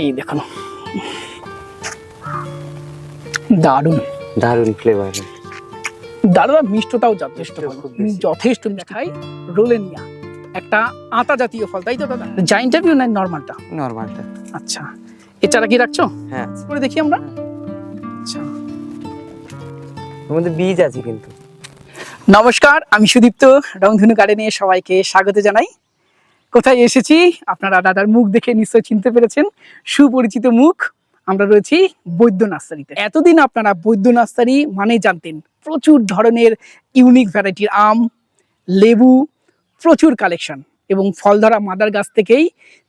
এই দেখুন। দারুণ। দারুণ ফ্লেভার দারুণ মিষ্টতাও যথেষ্ট। যথেষ্ট দেখাই রোলেনিয়া একটা আতা জাতীয় ফল তাই তো দাদা? জাইন্ট না নর্মালটা নর্মালটা আচ্ছা এছাড়া কি রাখছো? হ্যাঁ। করে দেখি আমরা। আচ্ছা। মধ্যে বীজ আছে কিন্তু। নমস্কার আমি সুদীপ্ত রংধনু গার্ডেনে সবাইকে স্বাগত জানাই। কোথায় এসেছি? আপনারা দাদার মুখ দেখে নিশ্চয় চিনতে পেরেছেন। সুপরিচিত মুখ, আমরা রয়েছি বৈদ্য নার্সারিতে। এতদিন আপনারা বৈদ্য নার্সারি মানে জানতেন। প্রচুর ধরনের ইউনিক ভ্যারাইটির আম, লেবু, প্রচুর কালেকশন এবং ফল ধরা মাদার গাছ থেকেই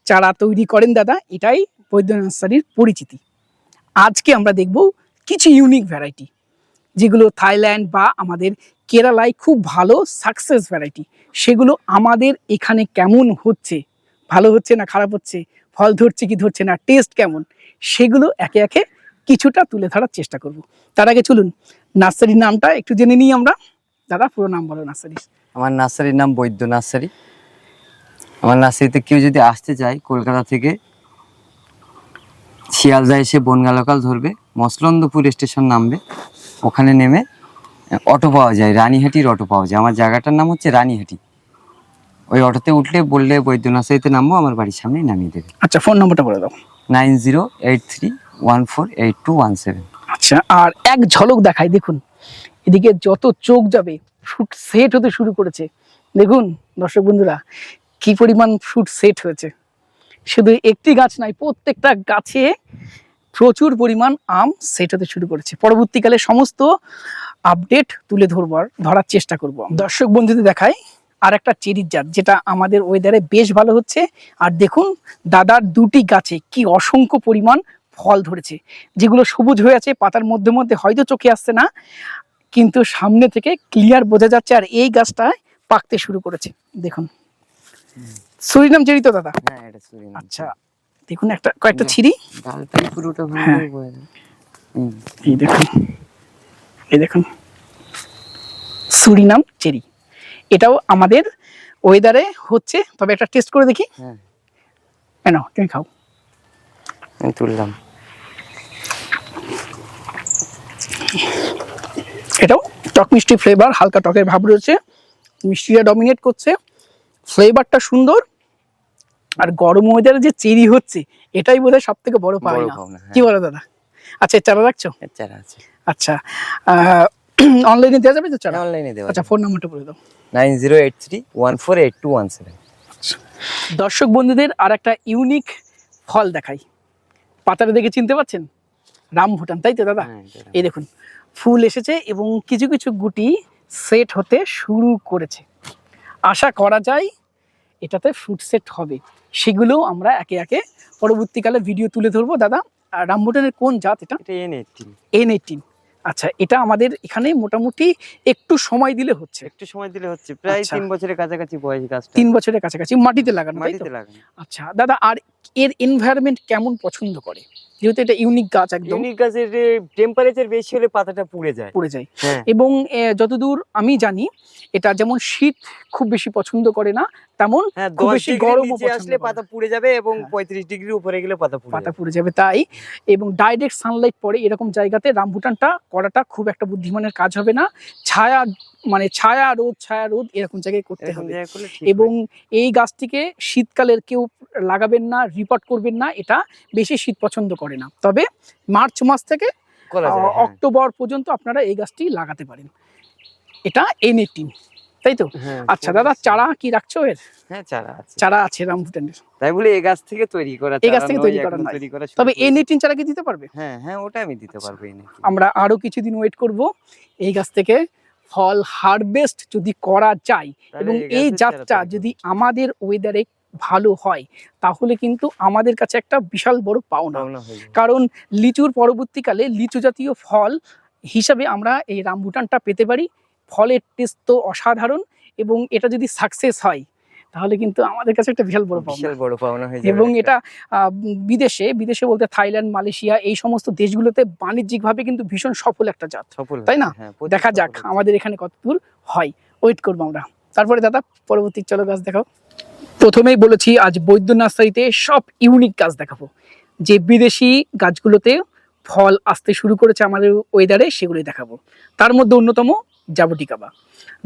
চারা তৈরি করেন দাদা। এটাই বৈদ্য নার্সারির পরিচিতি। আজকে আমরা দেখব কিছু ইউনিক ভ্যারাইটি যেগুলো থাইল্যান্ড বা আমাদের কেরালায় খুব ভালো সাকসেস ভ্যারাইটি সেগুলো আমাদের এখানে কেমন হচ্ছে? ভালো হচ্ছে না খারাপ হচ্ছে? ফল ধরছে কি ধরছে না? টেস্ট কেমন? সেগুলো একে একে কিছুটা তুলে ধরার চেষ্টা করব। তার আগে চলুন, নার্সারির নামটা একটু জেনে নিই আমরা। দাদা, পুরো নাম বলো নার্সারি। আমার নার্সারির নাম বৈদ্য নার্সারি। আমার নার্সারিতে কেউ যদি আসতে চায় কলকাতা থেকে, শিয়ালদা এসে বনগা লোকাল ধরবে, মসলন্দপুর স্টেশন নামবে, ওখানে নেমে অটো পাওয়া যায় রানীহাটির অটো পাওয়া যায়। আমার জায়গাটার নাম হচ্ছে রানীহাটি। ওই অটোতে উঠলে বললে বৈদ্য নার্সারিতে নামবো আমার বাড়ির সামনেই নামিয়ে দেবে। আচ্ছা ফোন নম্বরটা বলে দাও। Nine zero eight three one four eight two one seven. আচ্ছা আর এক ঝলক দেখাই দেখুন। এদিকে যত চোখ যাবে ফ্রুট সেট হতে শুরু করেছে। দেখুন দর্শক বন্ধুরা কি পরিমাণ ফ্রুট সেট হয়েছে। শুধু একটি গাছ নাই প্রত্যেকটা গাছে প্রচুর পরিমাণ আম সেট হতে শুরু করেছে। পরবর্তীকালে সমস্ত আপডেট তুলে ধরবার ধরার চেষ্টা করব। দর্শক বন্ধুদের দেখাই আর একটা চেরির জাত যেটা আমাদের ওয়েদারে বেশ ভালো হচ্ছে। আর দেখুন দাদার দুটি গাছে কি অসংখ্য পরিমাণ ফল ধরেছে। যেগুলো সবুজ হয়ে আছে পাতার মধ্যে মধ্যে হয়তো চোখে আসছে না কিন্তু সামনে থেকে ক্লিয়ার বোঝা যাচ্ছে আর এই গাছটা পাকতে শুরু করেছে। দেখুন। সুরিনাম চেরি তো দাদা? হ্যাঁ আচ্ছা। দেখুন একটা কয়েকটা ছিরি পুরোটা হ্যাঁ। এই দেখুন। এই দেখুন। Surinam cherry. এটাও আমাদের ওয়েদারে হচ্ছে তবে একটা টেস্ট করে দেখি। হ্যাঁ। কেন তুমি খাও। আমি তুললাম। এটাও টক মিষ্টি ফ্লেভার হালকা টকের ভাব রয়েছে। মিষ্টিটা ডমিনেট করছে। ফ্লেভারটা সুন্দর। আর গরম ওয়েদারে যে চেরি হচ্ছে এটাই বোধহয় সব থেকে বড় পাওনা, হ্যাঁ। কি বলো দাদা? আচ্ছা চারা রাখছো? চারা আছে। আচ্ছা অনলাইনে দেওয়া যাবে তো চারা অনলাইনে দেওয়া আচ্ছা ফোন নাম্বারটা বলে দাও। Nine zero eight three one four eight two one seven. দর্শক বন্ধুদের আর একটা ইউনিক ফল দেখাই। পাতাটা দেখে চিনতে পারছেন? রামভুটান তাই তো দাদা? হ্যাঁ, এই দেখুন ফুল এসেছে এবং কিছু কিছু গুটি সেট হতে শুরু করেছে। আশা করা যায় এটাতে ফ্রুট সেট হবে। সেগুলো আমরা একে একে পরবর্তীকালে ভিডিও তুলে ধরবো দাদা। আর রামভুটানের কোন জাত এটা? এটা এন এইটিন এন এইটিন আচ্ছা এটা আমাদের এখানে মোটামুটি একটু সময় দিলে হচ্ছে। একটু সময় দিলে হচ্ছে। প্রায় আচ্ছা। তিন বছরের কাছাকাছি বয়স গাছ তিন বছরের কাছাকাছি মাটিতে লাগানো মাটিতে লাগানো। আচ্ছা দাদা আর এর এনভায়রনমেন্ট কেমন পছন্দ করে? যেহেতু এটা ইউনিক গাছ একদম। ইউনিক গাছের টেম্পারেচার বেশি হলে পাতাটা পুড়ে যায়। পড়ে যায়। হ্যাঁ। এবং যতদূর আমি জানি এটা যেমন শীত খুব বেশি পছন্দ করে না তেমন হ্যাঁ খুব বেশি গরমও আসলে পাতা পুড়ে যাবে এবং হ্যাঁ। পঁয়ত্রিশ ডিগ্রি উপরে গেলে পাতা পুড়ে পাতা পুড়ে যাবে তাই। এবং ডাইরেক্ট সানলাইট পড়ে এরকম জায়গাতে রামভুটানটা করাটা খুব একটা বুদ্ধিমানের কাজ হবে না। ছায়া মানে ছায়া রোদ ছায়া রোদ এরকম জায়গায় করতে হবে। এবং এই গাছটিকে শীতকালের কেউ লাগাবেন না রিপোর্ট করবেন না এটা বেশি শীত পছন্দ করে না। তবে মার্চ মাস থেকে হ্যাঁ। অক্টোবর পর্যন্ত আপনারা এই গাছটি লাগাতে পারেন। এটা এন এইটিন তাই তো? হ্যাঁ, আচ্ছা দাদা চারা কি রাখছো এর? হ্যাঁ চারা আছে। চারা আছে রামভুটানের। তাই বলে এই গাছ থেকে তৈরি করা এই গাছ থেকে তৈরি করা তৈরি করা তবে। এন এইটিন চারা কি দিতে পারবে? হ্যাঁ হ্যাঁ ওটা আমি দিতে আচ্ছা। পারব আমরা আরও কিছুদিন ওয়েট করব। এই গাছ থেকে ফল হারভেস্ট যদি করা যায় এবং এই জাতটা যদি আমাদের ওয়েদারে ভালো হয় তাহলে কিন্তু আমাদের কাছে একটা বিশাল বড় পাওনা। কারণ লিচুর পরবর্তীকালে লিচু জাতীয় ফল হিসাবে আমরা এই রামভুটানটা পেতে পারি। ফলের টেস্ট তো অসাধারণ এবং এটা যদি সাকসেস হয় তাহলে কিন্তু আমাদের কাছে একটা বিশাল বড় বিশাল বড় পাওনা হয়ে যাবে এবং এটা বিদেশে বিদেশে বলতে থাইল্যান্ড মালয়েশিয়া এই সমস্ত দেশগুলোতে বাণিজ্যিকভাবে কিন্তু ভীষণ সফল একটা জাত। সফল তাই না? হ্যাঁ, দেখা যাক আমাদের এখানে কতদূর হয়। ওয়েট করব আমরা। তারপরে দাদা পরবর্তী চলো গাছ দেখাও। প্রথমেই বলেছি আজ বৈদ্য নার্সারিতে সব ইউনিক গাছ দেখাবো। যে বিদেশি গাছগুলোতে ফল আসতে শুরু করেছে আমাদের ওয়েদারে সেগুলোই দেখাবো। তার মধ্যে অন্যতম জাবটিকাবা।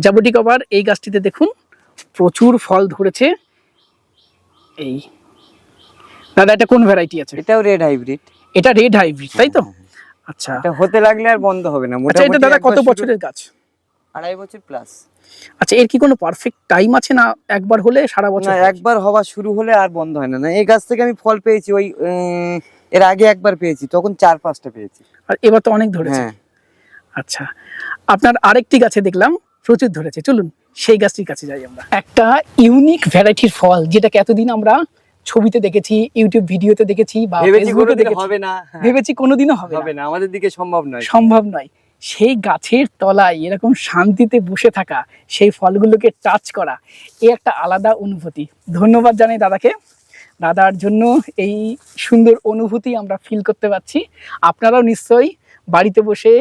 জাবটিকাবার এই গাছটিতে দেখুন প্রচুর ফল ধরেছে। এই। দাদা এটা কোন ভ্যারাইটি আছে? এটাও রেড হাইব্রিড এটা রেড হাইব্রিড তাই তো? আচ্ছা। এটা হতে লাগলে আর বন্ধ হবে না। আচ্ছা এটা দাদা কত বছরের গাছ? আড়াই বছর প্লাস আচ্ছা এর কি কোনো পারফেক্ট টাইম আছে না একবার হলে সারা বছর না একবার হওয়া শুরু হলে আর বন্ধ হয় না। না এই গাছ থেকে আমি ফল পেয়েছি ওই এর আগে একবার পেয়েছি তখন চার পাঁচটা পেয়েছি। আর এবার তো অনেক ধরেছে। হ্যাঁ। আচ্ছা আপনার আরেকটি গাছে দেখলাম প্রচুর ধরেছে চলুন। সেই গাছটির কাছে যাই আমরা। একটা ইউনিক ভ্যারাইটির ফল যেটাকে এতদিন আমরা ছবিতে দেখেছি ইউটিউব ভিডিওতে দেখেছি বা ভেবেছি ফেসবুকে দেখেছি। হবে না হ্যাঁ, ভেবেছি কোনোদিনও হবে হবে না আমাদের দিকে সম্ভব নয়। সম্ভব নয়। সেই গাছের তলায় এরকম শান্তিতে বসে থাকা সেই ফলগুলোকে টাচ করা এ একটা আলাদা অনুভূতি। ধন্যবাদ জানাই দাদাকে। দাদার জন্য এই সুন্দর অনুভূতি আমরা ফিল করতে পারছি। আপনারাও নিশ্চয়ই বাড়িতে বসে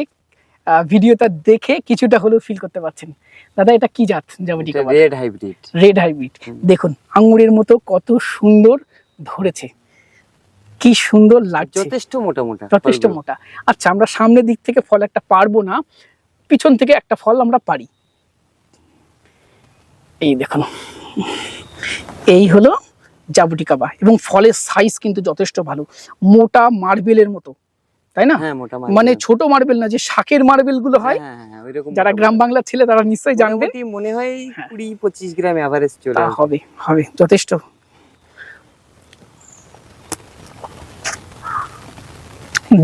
ভিডিওটা দেখে কিছুটা হলেও ফিল করতে পারছেন। দাদা এটা কি জাত? জাবটি রেড হাইব্রিড রেড হাইব্রিড দেখুন আঙ্গুরের মতো কত সুন্দর ধরেছে। কি সুন্দর লাগছে। যথেষ্ট মোটা মোটা যথেষ্ট মোটা। আচ্ছা আমরা সামনের দিক থেকে ফল একটা পারব না। পিছন থেকে একটা ফল আমরা পারি। এই দেখুন। এই হলো জাবুটি কাবা এবং ফলের সাইজ কিন্তু যথেষ্ট ভালো। মোটা মার্বেলের মতো। তাই না? হ্যাঁ মানে ছোট মার্বেল না যে শাকের মার্বেলগুলো হয় হ্যাঁ, হ্যাঁ, হ্যাঁ, ওইরকম যারা গ্রাম বাংলার ছেলে তারা নিশ্চয়ই জানবে। মনে হয় হ্যাঁ। কুড়ি পঁচিশ গ্রাম এভারেজ চলে হবে হবে যথেষ্ট।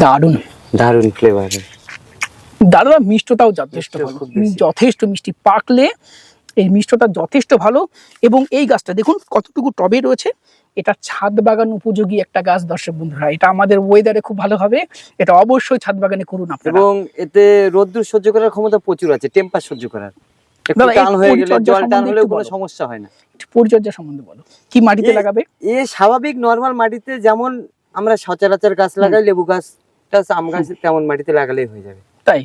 দারুণ। দারুণ ফ্লেভার দাদা মিষ্টতাও যথেষ্ট যথেষ্ট মিষ্টি। পাকলে এই মিষ্টতা যথেষ্ট ভালো। এবং এই গাছটা দেখুন কতটুকু টবে রয়েছে এটা ছাদ বাগান উপযোগী একটা গাছ দর্শক বন্ধুরা। এটা আমাদের ওয়েদারে খুব ভালো হবে। এটা অবশ্যই ছাদ বাগানে করুন আপনারা। এবং এতে রোদ্দুর সহ্য করার ক্ষমতা প্রচুর আছে টেম্পার সহ্য করার। সমস্যা হয় না। পরিচর্যা সম্বন্ধে বলো। কি মাটিতে লাগাবে? এ স্বাভাবিক নর্মাল মাটিতে যেমন আমরা সচরাচর গাছ লাগাই লেবু গাছ আম গাছ তেমন মাটিতে লাগালেই হয়ে যাবে। তাই?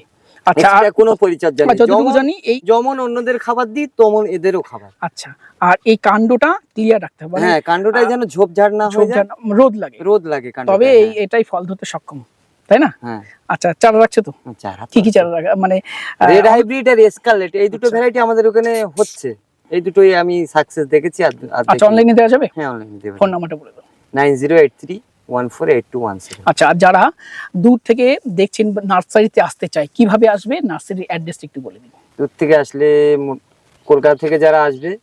আচ্ছা কোনো পরিচর্যা নেই। যতটুকু যেমন- জানি এই যেমন অন্যদের খাবার দিই তেমন এদেরও খাবার। আচ্ছা আর এই কাণ্ডটা ক্লিয়ার রাখতে হবে। মানে হ্যাঁ কাণ্ডটাই যেন ঝোপঝাড় না হয়ে যায়। রোদ লাগে। রোদ লাগে তবে এই এটাই ফল ধরতে সক্ষম তাই না? হ্যাঁ। আচ্ছা চারা রাখছো তো? চারা কি কি চারা রাখা মানে রেড হাইব্রিড আর এসকালেট এই দুটো আচ্ছা। ভ্যারাইটি আমাদের ওখানে হচ্ছে। এই দুটোই আমি সাকসেস দেখেছি আর আচ্ছা অনলাইনে দেওয়া যাবে? হ্যাঁ অনলাইনে দেবেন ফোন নাম্বারটা বলে দাও। নাইন জিরো এইট থ্রি আচ্ছা আর যারা দূর থেকে দেখছেন নার্সারিতে আসতে চায় কীভাবে আসবে? নার্সারির অ্যাড্রেস একটু বলে দিন। দূর থেকে আসলে কলকাতা থেকে যারা আসবে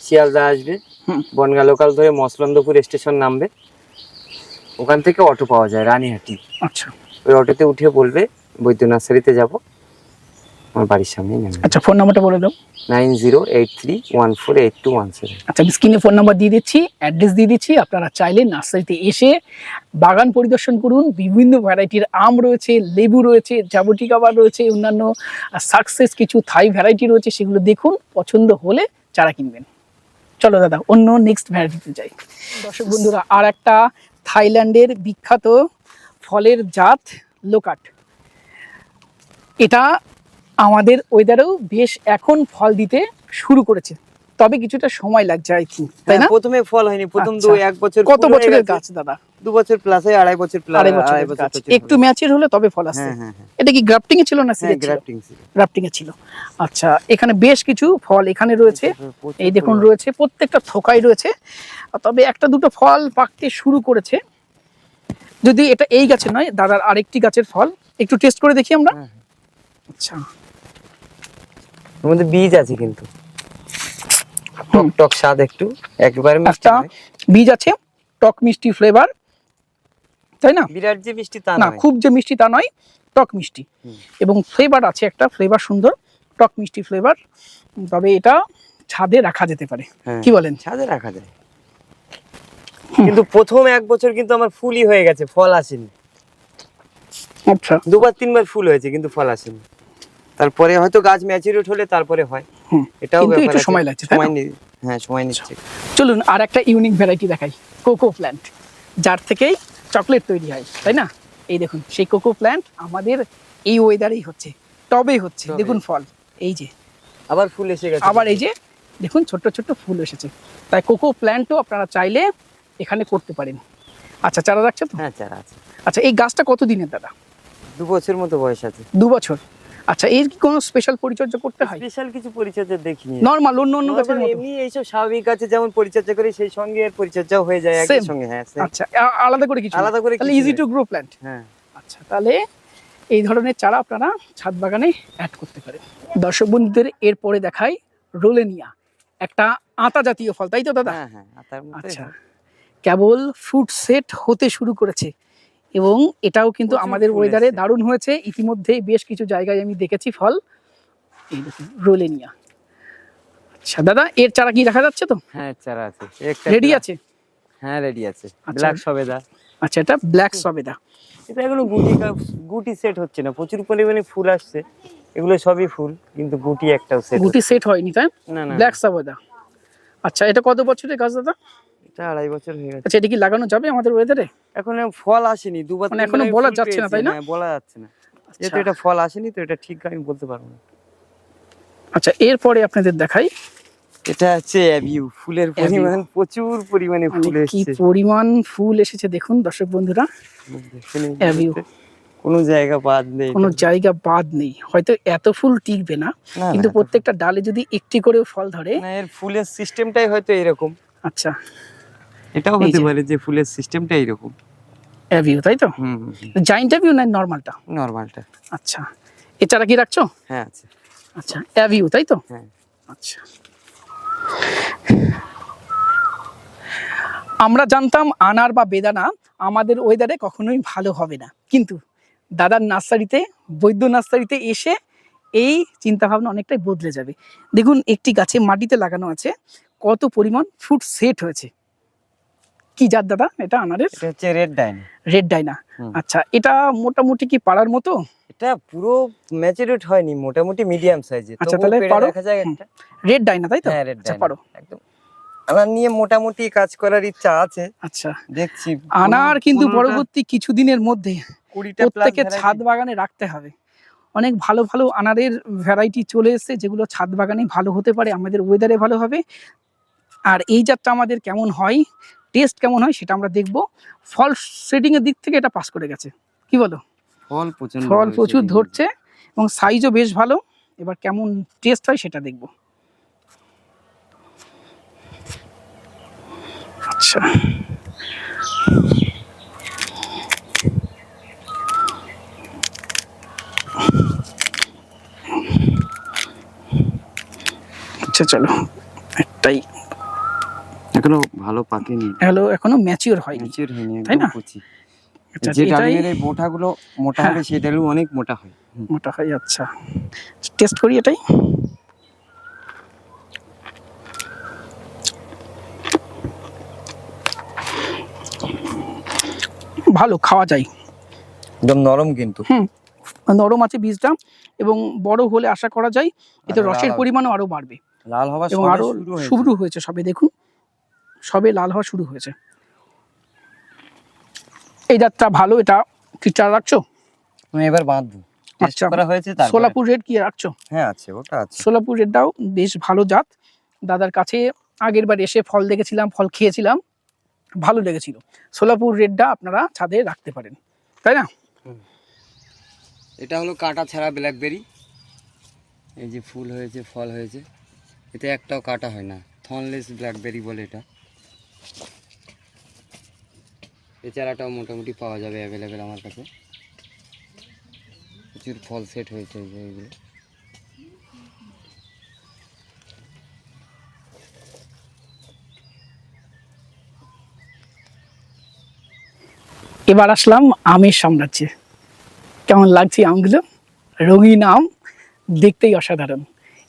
শিয়ালদা আসবে। বনগা লোকাল ধরে মসলন্দপুর স্টেশন নামবে। ওখান থেকে অটো পাওয়া যায় রানীহাটি। আচ্ছা। ওই অটোতে উঠে বলবে বৈদ্য নার্সারিতে যাব। আমার বাড়ির সামনেই নেমে আচ্ছা ফোন নাম্বারটা বলে দাও। Nine zero eight three one four eight two one seven. আচ্ছা আমি স্ক্রিনে ফোন নাম্বার দিয়ে দিচ্ছি অ্যাড্রেস দিয়ে দিচ্ছি আপনারা চাইলে নার্সারিতে এসে বাগান পরিদর্শন করুন বিভিন্ন ভ্যারাইটির আম রয়েছে লেবু রয়েছে জাবটি কাবার রয়েছে অন্যান্য সাকসেস কিছু থাই ভ্যারাইটি রয়েছে সেগুলো দেখুন পছন্দ হলে চারা কিনবেন। চলো দাদা অন্য নেক্সট ভ্যারাইটিতে যাই। দর্শক বন্ধুরা আর একটা থাইল্যান্ডের বিখ্যাত ফলের জাত লোকাট। এটা আমাদের ওয়েদারেও বেশ এখন ফল দিতে শুরু করেছে। তবে কিছুটা সময় লাগছে আই থিঙ্ক তাই না? প্রথমে ফল হয়নি প্রথম দু আচ্ছা। এক বছর কত বছরের গাছ। দাদা? দু বছর প্লাস হয় আড়াই বছর প্লাস আড়াই বছরের গাছ। একটু ম্যাচির হলে তবে ফল আসছে। হ্যাঁ হ্যাঁ হ্যাঁ। এটা কি গ্রাফটিং এ ছিল না হ্যাঁ ছিল? গ্রাফটিং গ্রাফটিং এ ছিল। আচ্ছা এখানে বেশ কিছু ফল এখানে রয়েছে। এই দেখুন রয়েছে প্রত্যেকটা থোকাই রয়েছে। তবে একটা দুটো ফল পাকতে শুরু করেছে। যদি এটা এই গাছে নয় দাদার আরেকটি গাছের ফল। একটু টেস্ট করে দেখি আমরা। হ্যাঁ, আচ্ছা। মধ্যে বীজ আছে কিন্তু। টক টক স্বাদ একটু একবারে মিষ্টি বীজ আছে টক মিষ্টি ফ্লেভার তাই না? বিরাট যে মিষ্টি তা না খুব যে মিষ্টি তা নয় টক মিষ্টি। এবং ফ্লেভার আছে একটা ফ্লেভার সুন্দর টক মিষ্টি ফ্লেভার তবে এটা ছাদে রাখা যেতে পারে। হ্যাঁ, কি বলেন? ছাদে রাখা যায়। কিন্তু প্রথম এক বছর কিন্তু আমার ফুলই হয়ে গেছে ফল আসেনি। আচ্ছা। দুবার তিনবার ফুল হয়েছে কিন্তু ফল আসেনি। তারপরে হয়তো গাছ ম্যাচুরেট হলে তারপরে হয়। এটাও একটু সময় লাগছে, সময় নি- হ্যাঁ সময় নিচ্ছে। চলুন আর একটা ইউনিক ভ্যারাইটি দেখাই। কোকো প্ল্যান্ট যার থেকেই চকলেট তৈরি হয় তাই না? এই দেখুন সেই কোকো প্ল্যান্ট আমাদের এই ওয়েদারেই হচ্ছে টবে হচ্ছে। দেখুন ফল এই যে। আবার ফুল এসে গেছে। আবার এই যে দেখুন ছোট্ট ছোট্ট ফুল এসেছে। তাই কোকো প্ল্যান্টও আপনারা চাইলে এখানে করতে পারেন। আচ্ছা চারা রাখছো তো? হ্যাঁ চারা আছে। আচ্ছা এই গাছটা কত দিনের দাদা? দু বছর মতো বয়স আছে। দু বছর। আচ্ছা এর কি কোনো স্পেশাল পরিচর্যা করতে হয়? স্পেশাল কিছু পরিচর্যা দেখিনি। নর্মাল অন্য অন্য গাছের মতো? এমনি এইসব স্বাভাবিক গাছে যেমন পরিচর্যা করি সেই সঙ্গে এর পরিচর্যাও হয়ে যায় একই সঙ্গে হ্যাঁ। আচ্ছা আলাদা করে কিছু আলাদা করে তাহলে ইজি টু গ্রো প্ল্যান্ট হ্যাঁ। আচ্ছা তাহলে এই ধরনের চারা আপনারা ছাদ বাগানে অ্যাড করতে পারেন। দর্শক বন্ধুদের এরপরে দেখাই রোলেনিয়া একটা আতা জাতীয় ফল তাই তো দাদা? হ্যাঁ হ্যাঁ আচ্ছা কেবল ফ্রুট সেট হতে শুরু করেছে। এবং এটাও কিন্তু আমাদের ওয়েদারে দারুণ হয়েছে। ইতিমধ্যেই বেশ কিছু জায়গায় আমি দেখেছি ফল। এই দেখুন। রোলেনিয়া আচ্ছা দাদা এর চারা কি দেখা যাচ্ছে তো? হ্যাঁ চারা আছে। রেডি আছে? হ্যাঁ রেডি আছে। আচ্ছা। ব্ল্যাক সবেদা। আচ্ছা এটা ব্ল্যাক সবেদা। এটা এগুলো গুটি গুটি সেট হচ্ছে না। প্রচুর পরিমাণে ফুল আসছে। এগুলো সবই ফুল কিন্তু গুটি একটাও সেট গুটি সেট হয়নি তাই? না না ব্ল্যাক সবেদা। আচ্ছা এটা কত বছরের গাছ দাদা? এটা আড়াই বছর হয়ে গেছে। আচ্ছা এটা কি লাগানো যাবে আমাদের ওয়েদারে এখন ফল আসেনি দুবার মানে এখনও বলা যাচ্ছে না, তাই না? হ্যাঁ, বলা যাচ্ছে না। যেহেতু আচ্ছা। এটা ফল আসেনি তো এটা ঠিক আমি বলতে পারব না। আচ্ছা এরপরে আপনাদের দেখাই। এটা হচ্ছে অ্যাভিউ ফুলের পরিমাণ প্রচুর পরিমাণে মানে ফুল কি এসেছে। পরিমাণ ফুল এসেছে দেখুন দর্শক বন্ধুরা। Avenue। কোনো জায়গা বাদ নেই কোনো জায়গা বাদ নেই। হয়তো এত ফুল টিকবে না না, কিন্তু প্রত্যেকটা ডালে যদি একটি করেও ফল ধরে। না এর ফুলের সিস্টেমটাই হয়তো এরকম। আচ্ছা। এটাও হতে পারে যে ফুলের সিস্টেমটা এরকম অ্যাভিউ তাই তো? হুম জাইন্ট অ্যাভিউ না নর্মালটা নর্মালটা আচ্ছা। এছাড়া কি রাখছো? হ্যাঁ আছে। আচ্ছা অ্যাভিউ তাই তো? হ্যাঁ। আচ্ছা। আমরা জানতাম আনার বা বেদানা আমাদের ওয়েদারে কখনোই ভালো হবে না। কিন্তু দাদার নার্সারিতে বৈদ্য নার্সারিতে এসে এই চিন্তাভাবনা অনেকটাই বদলে যাবে। দেখুন একটি গাছে মাটিতে লাগানো আছে কত পরিমাণ ফ্রুট সেট হয়েছে। কি জাত দাদা? এটা আনারের হচ্ছে রেড ডাইন। রেড ডাইনা আচ্ছা এটা মোটামুটি কি পাড়ার মতো? এটা পুরো ম্যাচুরেট হয়নি মোটামুটি মিডিয়াম সাইজের আচ্ছা, তাহলে? দেখা যায়। একটা। রেড ডাইনা তাই তো? হ্যাঁ রেড আচ্ছা ডাইন। একদম। আমার নিয়ে মোটামুটি কাজ করার ইচ্ছা আছে। আচ্ছা। দেখছি। আনার কিন্তু পরবর্তী কিছুদিনের মধ্যে প্রত্যেকের ছাদ বাগানে রাখতে হবে। অনেক ভালো ভালো আনারের ভ্যারাইটি চলে এসেছে যেগুলো ছাদ বাগানে ভালো হতে পারে আমাদের ওয়েদারে ভালো হবে। আর এই জাতটা আমাদের কেমন হয়? টেস্ট কেমন হয় সেটা আমরা দেখব। ফল সেটিং এর দিক থেকে এটা পাস করে গেছে। কি বলো? ফল প্রচণ্ড ফল প্রচুর ধরছে এবং সাইজও বেশ ভালো। এবার কেমন টেস্ট হয় সেটা দেখব। আচ্ছা। আচ্ছা চলো একটাই। এখনও ভালো পাকেনি। হ্যালো এখনও ম্যাচিওর হয়নি। ম্যাচিউর হয়নি তাই না? আচ্ছা, যে ডালিমের এই বোটাগুলো মোটা হ্যাঁ। হবে সেই ডালু অনেক মোটা হয়। মোটা হয় আচ্ছা। টেস্ট করি এটাই। ভালো খাওয়া যায়। একদম নরম কিন্তু। হুম নরম আছে বীজটা এবং বড় হলে আশা করা যায় এতে রসের পরিমাণও আরও বাড়বে। লাল হওয়া এবং আরও শুরু হয়েছে। শুরু হয়েছে সবে দেখুন। সবে লাল হওয়া শুরু হয়েছে। এই জাতটা ভালো এটা কি চারা রাখছো? আমি এবার বাঁধবো। আচ্ছা। করা হয়েছে তারপরে সোলাপুর রেড কি রাখছো? হ্যাঁ আছে ওটা আছে। সোলাপুর রেডটাও বেশ ভালো জাত। দাদার কাছে আগের বার এসে ফল দেখেছিলাম ফল খেয়েছিলাম। ভালো লেগেছিল। সোলাপুর রেডটা আপনারা ছাদে রাখতে পারেন। তাই না? এটা হলো কাটা ছাড়া ব্ল্যাকবেরি এই যে ফুল হয়েছে ফল হয়েছে। এতে একটাও কাটা হয় না। থনলেস ব্ল্যাকবেরি বলে এটা। এই চারাটাও মোটামুটি পাওয়া যাবে অ্যাভেলেবেল আমার কাছে। প্রচুর ফল সেট হয়েছে এইগুলো এবার আসলাম আমের সাম্রাজ্যে। কেমন লাগছে আমগুলো? রঙিন আম, দেখতেই অসাধারণ।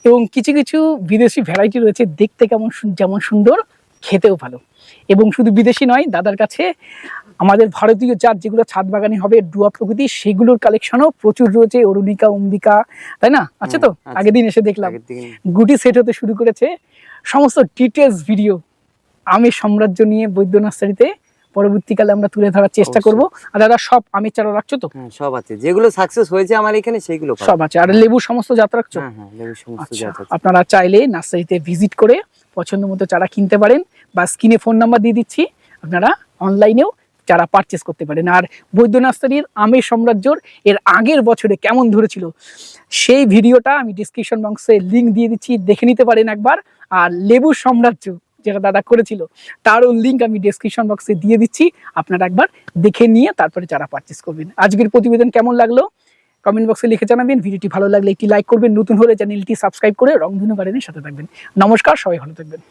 এবং কিছু কিছু বিদেশি ভ্যারাইটি রয়েছে, দেখতে কেমন যেমন সুন্দর খেতেও ভালো। এবং শুধু বিদেশি নয় দাদার কাছে আমাদের ভারতীয় জাত যেগুলো ছাদ বাগানে হবে ডুয়া প্রকৃতি সেগুলোর কালেকশনও প্রচুর রয়েছে। অরুণিকা অম্বিকা তাই না? আছে তো? আগের দিন এসে দেখলাম। গুটি সেট হতে শুরু করেছে। সমস্ত ডিটেলস ভিডিও আমের সাম্রাজ্য নিয়ে বৈদ্য নার্সারিতে পরবর্তীকালে আমরা তুলে ধরার চেষ্টা। করব। আর দাদা সব আমের চারা রাখছো তো? হ্যাঁ সব আছে। যেগুলো সাকসেস হয়েছে আমার এখানে সেগুলো সব আছে। আর লেবু সমস্ত জাত রাখছো? হ্যাঁ হ্যাঁ আচ্ছা আপনারা চাইলে নার্সারিতে ভিজিট করে পছন্দ মতো চারা কিনতে পারেন বা স্ক্রিনে ফোন নাম্বার দিয়ে দিচ্ছি, আপনারা অনলাইনেও যারা পারচেস করতে পারেন। আর বৈদ্যনাথের আমের সাম্রাজ্যর এর আগের বছরে কেমন ধরেছিল, সেই ভিডিওটা আমি ডিসক্রিপশন বক্সে লিঙ্ক দিয়ে দিচ্ছি, দেখে নিতে পারেন একবার। আর লেবু সাম্রাজ্য যেটা দাদা করেছিল, তারও লিঙ্ক আমি ডেসক্রিপশন বক্সে দিয়ে দিচ্ছি, আপনারা একবার দেখে নিয়ে তারপরে যারা পারচেস করবেন। আজকের প্রতিবেদন কেমন লাগল? কমেন্ট বক্সে লিখে জানাবেন, ভিডিওটি ভালো লাগলে একটি লাইক করবেন, নতুন হলে চ্যানেলটি সাবস্ক্রাইব করে রংধনু গার্ডেনের সাথে থাকবেন। নমস্কার, সবাই ভালো থাকবেন।